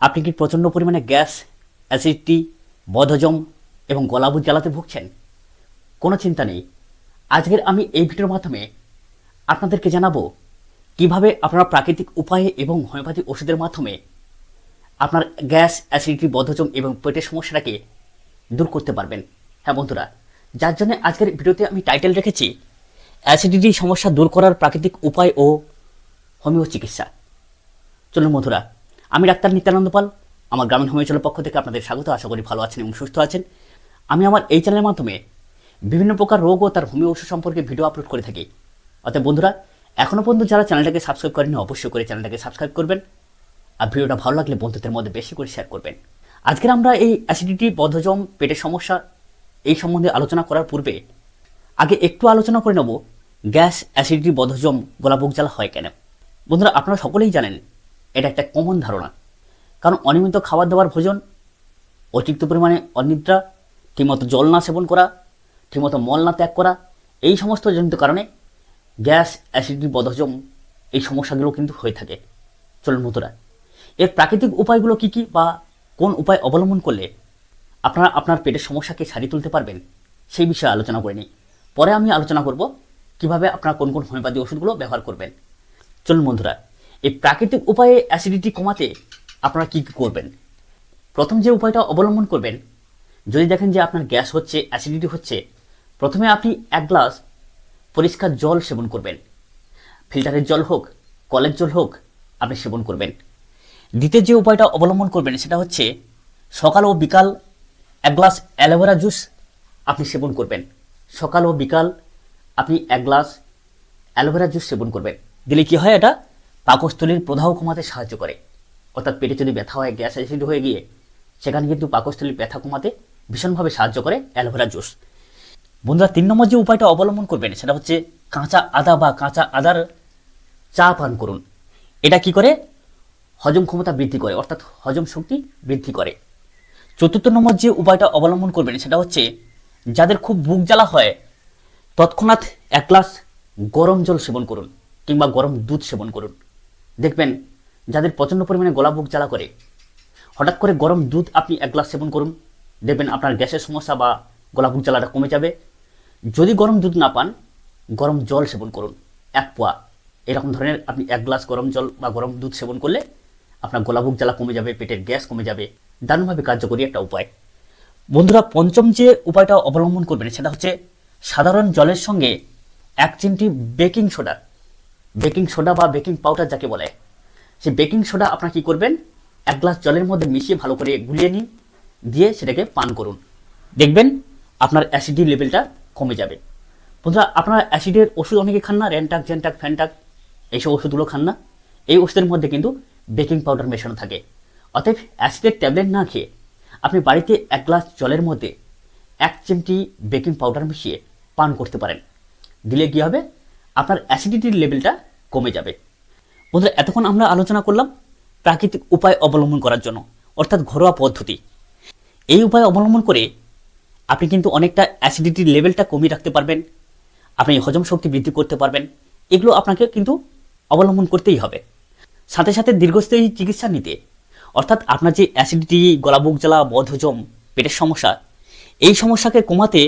আপনি কি প্রচণ্ড পরিমাণে গ্যাস অ্যাসিডিটি বদহজম এবং গলাবুজ জ্বালাতে ভুগছেন? কোনো চিন্তা নেই। আজকের আমি এই ভিডিওর মাধ্যমে আপনাদেরকে জানাব কীভাবে আপনারা প্রাকৃতিক উপায়ে এবং হোমিওপ্যাথি ওষুধের মাধ্যমে আপনার গ্যাস অ্যাসিডিটি বদহজম এবং পেটের সমস্যাটাকে দূর করতে পারবেন। হ্যাঁ বন্ধুরা, যার জন্য আজকের ভিডিওতে আমি টাইটেল রেখেছি, অ্যাসিডিটি সমস্যা দূর করার প্রাকৃতিক উপায় ও হোমিও চিকিৎসা। চলুন বন্ধুরা আমি ডাক্তার নিত্যানন্দ পাল। আমার গ্রামীণ হোমিওচলের পক্ষ থেকে আপনাদের স্বাগত। আশা করি ভালো আছেন এবং সুস্থ আছেন। আমি আমার এই চ্যানেলের মাধ্যমে বিভিন্ন প্রকার রোগ ও তার হোমিও ওষুধ সম্পর্কে ভিডিও আপলোড করে থাকি। অতএব বন্ধুরা এখনও পর্যন্ত যারা চ্যানেলটাকে সাবস্ক্রাইব করেনি অবশ্যই করে চ্যানেলটাকে সাবস্ক্রাইব করবেন। আর ভিডিওটা ভালো লাগলে বন্ধুদের মধ্যে বেশি করে শেয়ার করবেন। আজকের আমরা এই অ্যাসিডিটি বদহজম, পেটের সমস্যা এই সম্বন্ধে আলোচনা করার পূর্বে আগে একটু আলোচনা করে নেব, গ্যাস অ্যাসিডিটি বদহজম, গলাবুক জ্বালা হয় কেন? বন্ধুরা, আপনারা সকলেই জানেন এটা একটা কমন ধারণা। কারণ অনিয়মিত খাবার দাবার ভোজন, অতিরিক্ত পরিমাণে অনিদ্রা, ঠিকমতো জল না সেবন করা, ঠিকমতো মল না ত্যাগ করা, এই সমস্ত জনিত কারণে গ্যাস, অ্যাসিডিটি বদহজম এই সমস্যাগুলো কিন্তু হয়ে থাকে। চলুন বন্ধুরা, এর প্রাকৃতিক উপায়গুলো কি কি বা কোন উপায় অবলম্বন করলে আপনারা আপনার পেটের সমস্যাকে সারিয়ে তুলতে পারবেন, সেই বিষয়ে আলোচনা করে নিই। পরে আমি আলোচনা করব কীভাবে আপনারা কোন কোন হোমিওপ্যাথি ওষুধগুলো ব্যবহার করবেন। চলুন বন্ধুরা এই প্রাকৃতিক উপায়ে অ্যাসিডিটি কমাতে আপনারা কী কী করবেন? প্রথম যে উপায়টা অবলম্বন করবেন, যদি দেখেন যে আপনার গ্যাস হচ্ছে অ্যাসিডিটি হচ্ছে, প্রথমে আপনি এক গ্লাস পরিষ্কার জল সেবন করবেন। ফিল্টারের জল হোক, কলের জল হোক, আপনি সেবন করবেন। দ্বিতীয় যে উপায়টা অবলম্বন করবেন সেটা হচ্ছে সকাল ও বিকাল এক গ্লাস অ্যালোভেরা জুস আপনি সেবন করবেন। সকাল ও বিকাল আপনি এক গ্লাস অ্যালোভেরা জুস সেবন করবেন। দিলে কি হয় এটা? পাকস্থলীর প্রদাহ কমাতে সাহায্য করে। অর্থাৎ পেটে যদি ব্যথা হয়, গ্যাস অ্যাসিড হয়ে গিয়ে, সেখানে কিন্তু পাকস্থলীর ব্যথা কমাতে ভীষণভাবে সাহায্য করে অ্যালোভেরা জুস। বন্ধুরা, তিন নম্বর যে উপায়টা অবলম্বন করবেন, সেটা হচ্ছে কাঁচা আদা বা কাঁচা আদার চা পান করুন। এটা কি করে? হজম ক্ষমতা বৃদ্ধি করে, অর্থাৎ হজম শক্তি বৃদ্ধি করে। চতুর্থ নম্বর যে উপায়টা অবলম্বন করবেন, সেটা হচ্ছে যাদের খুব বুক জ্বালা হয়, তৎক্ষণাৎ এক গ্লাস গরম জল সেবন করুন কিংবা গরম দুধ সেবন করুন। দেখবেন, যাদের প্রচণ্ড পরিমাণে গলা বুক জ্বালা করে, হঠাৎ করে গরম দুধ আপনি এক গ্লাস সেবন করুন, দেখবেন আপনার গ্যাসের সমস্যা বা গলা বুক জ্বালাটা কমে যাবে। যদি গরম দুধ না পান, গরম জল সেবন করুন, এক পোয়া। এরকম ধরনের আপনি এক গ্লাস গরম জল বা গরম দুধ সেবন করলে আপনার গলা বুক জ্বালা কমে যাবে, পেটের গ্যাস কমে যাবে। দারুণভাবে কার্যকরী একটা উপায়। বন্ধুরা, পঞ্চম যে উপায়টা অবলম্বন করবেন, সেটা হচ্ছে সাধারণ জলের সঙ্গে এক চিমটি বেকিং সোডা বেকিং সোডা বা বেকিং পাউডার যাকে বলে, সেই বেকিং সোডা আপনার কি করবেন? এক গ্লাস জলের মধ্যে মিশিয়ে ভালো করে গুলিয়ে নিন, দিয়ে সেটাকে পান করুন। দেখবেন আপনার অ্যাসিডি লেভেলটা কমে যাবে। বন্ধুরা, আপনারা অ্যাসিডের ওষুধ অনেকে খান না, র্যানটাক জেনটাক ফ্যানটাক, এইসব ওষুধগুলো খান না। এই ওষুধের মধ্যে কিন্তু বেকিং পাউডার মেশানো থাকে। অতএব অ্যাসিডের ট্যাবলেট না খেয়ে আপনি বাড়িতে এক গ্লাস জলের মধ্যে এক চিমটি বেকিং পাউডার মিশিয়ে পান করতে পারেন। দিলে কী হবে? আপনার অ্যাসিডিটির লেভেলটা কমে যাবে। বন্ধুরা, এতক্ষণ আমরা আলোচনা করলাম প্রাকৃতিক উপায় অবলম্বন করার জন্য, অর্থাৎ ঘরোয়া পদ্ধতি। এই উপায় অবলম্বন করে আপনি কিন্তু অনেকটা অ্যাসিডিটির লেভেলটা কমিয়ে রাখতে পারবেন, আপনি হজম শক্তি বৃদ্ধি করতে পারবেন, এগুলো আপনাকে কিন্তু অবলম্বন করতেই হবে। সাথে সাথে দীর্ঘস্থায়ী চিকিৎসা নিতে, অর্থাৎ আপনার যে অ্যাসিডিটি গলাবুক জ্বালা, বদহজম, পেটের সমস্যা, এই সমস্যাকে কমাতে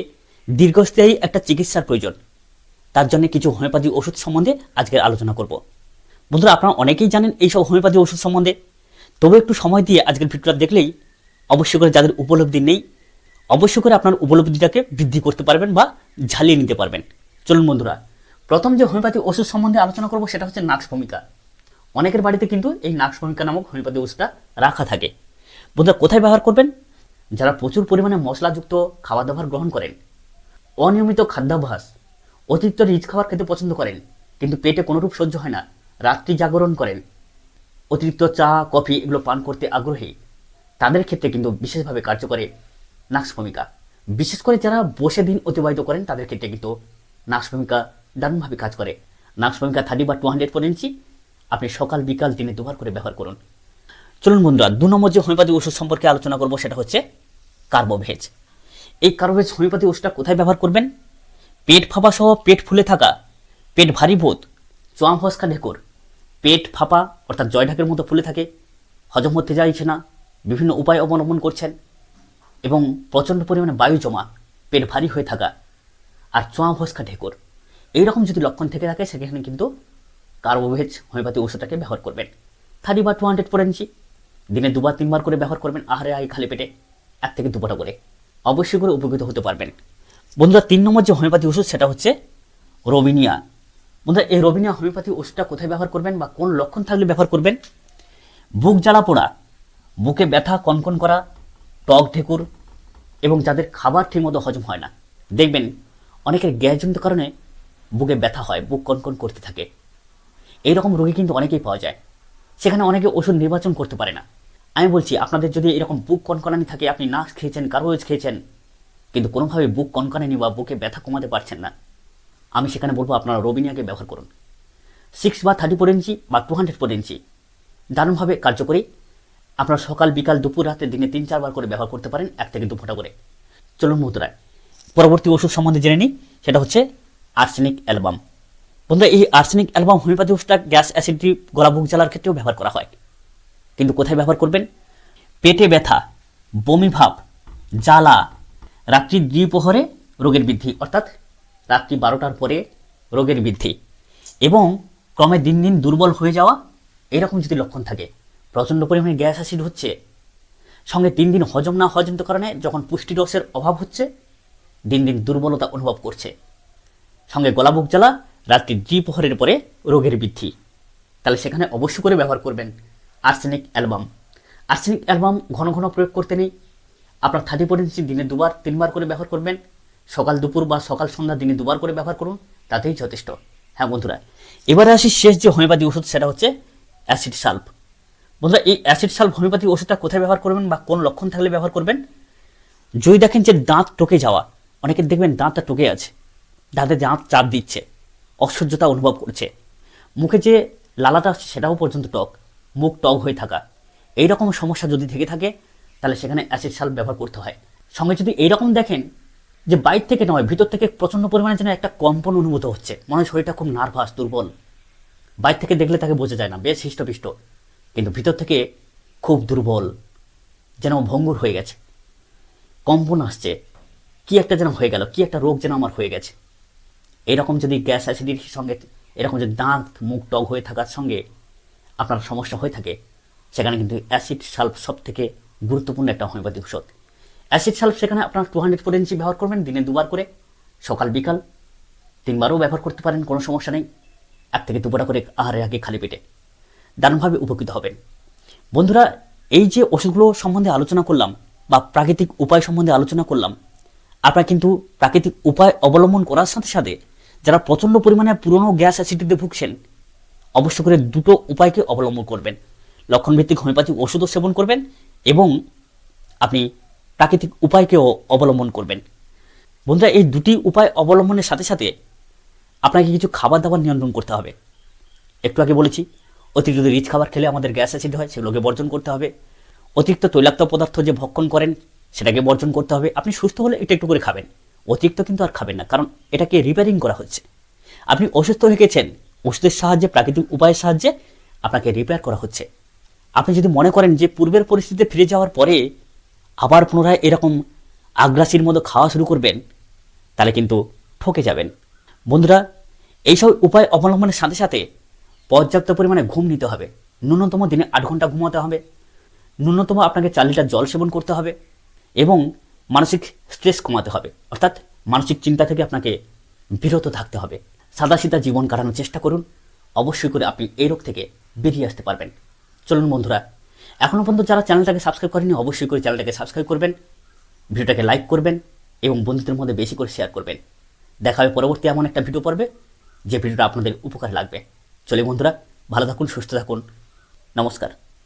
দীর্ঘস্থায়ী একটা চিকিৎসার প্রয়োজন। তার জন্য কিছু হোমিওপ্যাথি ওষুধ সম্বন্ধে আজকের আলোচনা করব। বন্ধুরা, আপনারা অনেকেই জানেন এইসব হোমিওপ্যাথি ওষুধ সম্বন্ধে। তবে একটু সময় দিয়ে আজকের ভিডিওটা দেখলেই অবশ্যই করে যাদের উপলব্ধি নেই, অবশ্যই করে আপনার উপলব্ধিটাকে বৃদ্ধি করতে পারবেন বা ঝালিয়ে নিতে পারবেন। চলুন বন্ধুরা, প্রথম যে হোমিওপ্যাথি ওষুধ সম্বন্ধে আলোচনা করব সেটা হচ্ছে নাক্স ভূমিকা অনেকের বাড়িতে কিন্তু এই নাক্স ভূমিকা নামক হোমিওপ্যাথি ওষুধটা রাখা থাকে। বন্ধুরা, কোথায় ব্যবহার করবেন? যারা প্রচুর পরিমাণে মশলাযুক্ত খাবার দাবার গ্রহণ করেন, অনিয়মিত খাদ্যাভ্যাস অতিরিক্ত রিচ খাবার খেতে পছন্দ করেন, কিন্তু পেটে কোনোরূপ সহ্য হয় না, রাত্রি জাগরণ করেন। অতিরিক্ত চা, কফি এগুলো পান করতে আগ্রহী। তাদের ক্ষেত্রে কিন্তু বিশেষভাবে কার্যকরে নাক্স ভূমিকা বিশেষ করে যারা বসে দিন অতিবাহিত করেন, তাদের ক্ষেত্রে কিন্তু নাক্স ভূমিকা দারুণভাবে কাজ করে। নাক্স ভূমিকা থার্টি বা টু হান্ড্রেড করে নিচ্ছি আপনি সকাল, বিকাল দিনে দুবার করে ব্যবহার করুন। চলুন বন্ধুরা, দু নম্বর যে হোমিওপ্যাথি ওষুধ সম্পর্কে আলোচনা করব সেটা হচ্ছে কার্বোভেজ। এই কার্বোভেজ হোমিওপ্যাথি ওষুধটা কোথায় ব্যবহার করবেন? পেট ফাঁপা সহ পেট ফুলে থাকা, পেট ভারী বোধ চোয়াম ফসকা ঢেকুর। পেট ফাঁপা, অর্থাৎ জয় ঢাকের মতো ফুলে থাকে, হজম হতে চাইছে না, বিভিন্ন উপায় অবলম্বন করছেন, এবং প্রচণ্ড পরিমাণে বায়ু জমা, পেট ভারী হয়ে থাকা, আর চোঁয়া ভস্কা ঢেকুর। এইরকম যদি লক্ষণ থেকে থাকে, সেখানে কিন্তু কার্বোভেজ, হোমিওপ্যাথি ওষুধটাকে ব্যবহার করবেন। থার্টি বা টু হান্ড্রেড পরে নিচ্ছি দিনে দুবার, তিনবার করে ব্যবহার করবেন, আহারে আগে খালি পেটে, এক থেকে দুপাটা করে। অবশ্যই করে উপকৃত হতে পারবেন। বন্ধুরা, তিন নম্বর যে হোমিওপ্যাথি ওষুধ, সেটা হচ্ছে রবিনিয়া। বন্ধুরা, এই রবিনিয়া হোমিওপ্যাথি ওষুধটা কোথায় ব্যবহার করবেন বা কোন লক্ষণ থাকলে ব্যবহার করবেন? বুক জ্বালা পোড়া, বুকে ব্যথা, কনকন করা, টক ঢেকুর এবং যাদের খাবার ঠিকমতো হজম হয় না। দেখবেন, অনেকের গ্যাসজনিত কারণে বুকে ব্যথা হয়, বুক কনকন করতে থাকে। এইরকম রোগী কিন্তু অনেকেই পাওয়া যায়। সেখানে অনেকে ওষুধ নির্বাচন করতে পারে না। আমি বলছি, আপনাদের যদি এরকম বুক কনকনানি থাকে, আপনি নাচ খেয়েছেন কার্বোজ খেয়েছেন কিন্তু কোনোভাবে বুক কনকনানি বা বুকে ব্যথা কমাতে পারছেন না। আমি সেখানে বলব আপনারা রবিনিয়াকে ব্যবহার করুন। সিক্স বা থার্টি ফোর ইঞ্চি বা টু হান্ড্রেড ফোর ইঞ্চি দারুণভাবে কার্যকরী। আপনারা সকাল, বিকাল, দুপুর, রাতে, দিনে তিন চারবার করে ব্যবহার করতে পারেন, এক থেকে দু ফোঁটা করে। চলুন মুদ্রায় পরবর্তী ওষুধ সম্বন্ধে জেনে নিই, সেটা হচ্ছে আর্সেনিক অ্যালবাম বন্ধুরা, এই আর্সেনিক অ্যালবাম হোমিওপ্যাথি ওষুধটা গ্যাস অ্যাসিডিটি গলা, বুক জ্বালার ক্ষেত্রেও ব্যবহার করা হয়। কিন্তু কোথায় ব্যবহার করবেন? পেটে ব্যথা, বমি ভাব, জ্বালা রাত্রি দ্বিপ্রহরে রোগের বৃদ্ধি, অর্থাৎ রাত্রি বারোটার পরে রোগের বৃদ্ধি। এবং ক্রমে দিন দিন দুর্বল হয়ে যাওয়া এরকম যদি লক্ষণ থাকে, প্রচণ্ড পরিমাণে গ্যাস অ্যাসিড হচ্ছে, সঙ্গে দিন দিন হজম না হজমত কারণে যখন পুষ্টি রসের অভাব হচ্ছে, দিন দিন দুর্বলতা অনুভব করছে। সঙ্গে গলা বুক জ্বালা, রাত্রি দ্বিপ্রহরের পরে রোগের বৃদ্ধি। তাহলে সেখানে অবশ্যই করে ব্যবহার করবেন, আর্সেনিক অ্যালবাম। আর্সেনিক অ্যালবাম ঘন ঘন প্রয়োগ করতে নেই আপনার থার্টি ফোর ইঞ্চি দিনে দুবার, তিনবার করে ব্যবহার করবেন। সকাল দুপুর বা সকাল সন্ধ্যা দিনে দুবার করে ব্যবহার করুন, তাতেই যথেষ্ট। হ্যাঁ বন্ধুরা, এবারে আসি শেষ যে হোমিওপ্যাথি ওষুধ, সেটা হচ্ছে অ্যাসিড সাল্ফ বন্ধুরা, এই অ্যাসিড সাল্ফ হোমিওপ্যাথি ওষুধটা কোথায় ব্যবহার করবেন বা কোন লক্ষণ থাকলে ব্যবহার করবেন? যদি দেখেন যে দাঁত টোকে যাওয়া, অনেকে দেখবেন দাঁতটা টোকে আছে, দাঁতে দাঁত চাপ দিচ্ছে, অসহ্যতা অনুভব করছে। মুখে যে লালাটা আসছে, সেটাও পর্যন্ত টক, মুখ টক হয়ে থাকা। এই রকম সমস্যা যদি থেকে থাকে তাহলে সেখানে অ্যাসিড সাল্ফ ব্যবহার করতে হয়। সঙ্গে যদি এইরকম দেখেন যে বাইর থেকে নয়, ভিতর থেকে প্রচণ্ড পরিমাণে যেন একটা কম্পন অনুভূত হচ্ছে। মনে শরীরটা খুব নার্ভাস দুর্বল। বাইর থেকে দেখলে তাকে বোঝা যায় না, বেশ হৃষ্টপিষ্ট। কিন্তু ভিতর থেকে খুব দুর্বল, যেন ভঙ্গুর হয়ে গেছে। কম্পন আসছে। কি একটা যেন হয়ে গেল, কি একটা রোগ যেন আমার হয়ে গেছে। এরকম যদি গ্যাস অ্যাসিডিটির সঙ্গে, এরকম যদি দাঁত, মুখ টক হয়ে থাকার সঙ্গে আপনার সমস্যা হয়ে থাকে, সেখানে কিন্তু অ্যাসিড সালফ সব থেকে গুরুত্বপূর্ণ একটা হোমিওপ্যাথি ওষুধ অ্যাসিড সালফ সেখানে আপনার টু হান্ড্রেড ইঞ্চি ব্যবহার করবেন, দিনে দুবার করে, সকাল, বিকাল, তিনবারও ব্যবহার করতে পারেন, কোনো সমস্যা নেই। এক থেকে দুপুরা করে আহারে আগে খালি পেটে। দারুণভাবে উপকৃত হবেন। বন্ধুরা, এই যে ওষুধগুলো সম্বন্ধে আলোচনা করলাম বা প্রাকৃতিক উপায় সম্বন্ধে আলোচনা করলাম, আপনারা কিন্তু প্রাকৃতিক উপায় অবলম্বন করার সাথে সাথে যারা প্রচণ্ড পরিমাণে পুরনো গ্যাস অ্যাসিডিতে ভুগছেন, অবশ্য করে দুটো উপায়কে অবলম্বন করবেন। লক্ষণভিত্তিক হোমিওপ্যাথিক ওষুধও সেবন করবেন এবং আপনি প্রাকৃতিক উপায়কেও অবলম্বন করবেন। বন্ধুরা, এই দুটি উপায় অবলম্বনের সাথে সাথে আপনাকে কিছু খাবার দাবার নিয়ন্ত্রণ করতে হবে। একটু আগে বলেছি, অতিরিক্ত রিচ খাবার খেলে আমাদের গ্যাস অ্যাসিড হয়, সেগুলোকে বর্জন করতে হবে। অতিরিক্ত তৈলাক্ত পদার্থ যে ভক্ষণ করেন, সেটাকে বর্জন করতে হবে। আপনি সুস্থ হলে এটা একটু করে খাবেন। অতিরিক্ত কিন্তু আর খাবেন না, কারণ এটাকে রিপেয়ারিং করা হচ্ছে। আপনি অসুস্থ হয়ে গেছেন, ওষুধের সাহায্যে, প্রাকৃতিক উপায়ের সাহায্যে আপনাকে রিপেয়ার করা হচ্ছে। আপনি যদি মনে করেন যে পূর্বের পরিস্থিতিতে ফিরে যাওয়ার পরে আবার পুনরায় এরকম আগ্রাসীর মতো খাওয়া শুরু করবেন, তাহলে কিন্তু ঠকে যাবেন। বন্ধুরা, এইসব উপায় অবলম্বনের সাথে সাথে পর্যাপ্ত পরিমাণে ঘুম নিতে হবে। ন্যূনতম দিনে আট ঘণ্টা ঘুমাতে হবে। ন্যূনতম আপনাকে চার লিটার জল সেবন করতে হবে এবং মানসিক স্ট্রেস কমাতে হবে। অর্থাৎ মানসিক চিন্তা থেকে আপনাকে বিরত থাকতে হবে। সাদাসিধা জীবন কাটানোর চেষ্টা করুন। অবশ্যই করে আপনি এই রোগ থেকে বেরিয়ে আসতে পারবেন। চলুন বন্ধুরা, এখনও পর্যন্ত যারা চ্যানেলটাকে সাবস্ক্রাইব করেনি অবশ্যই করে চ্যানেলটাকে সাবস্ক্রাইব করবেন, ভিডিওটাকে লাইক করবেন এবং বন্ধুদের মধ্যে বেশি করে শেয়ার করবেন। দেখা হবে পরবর্তী এমন একটা ভিডিও পড়বে যে ভিডিওটা আপনাদের উপকার লাগবে। চলে বন্ধুরা, ভালো থাকুন, সুস্থ থাকুন। নমস্কার।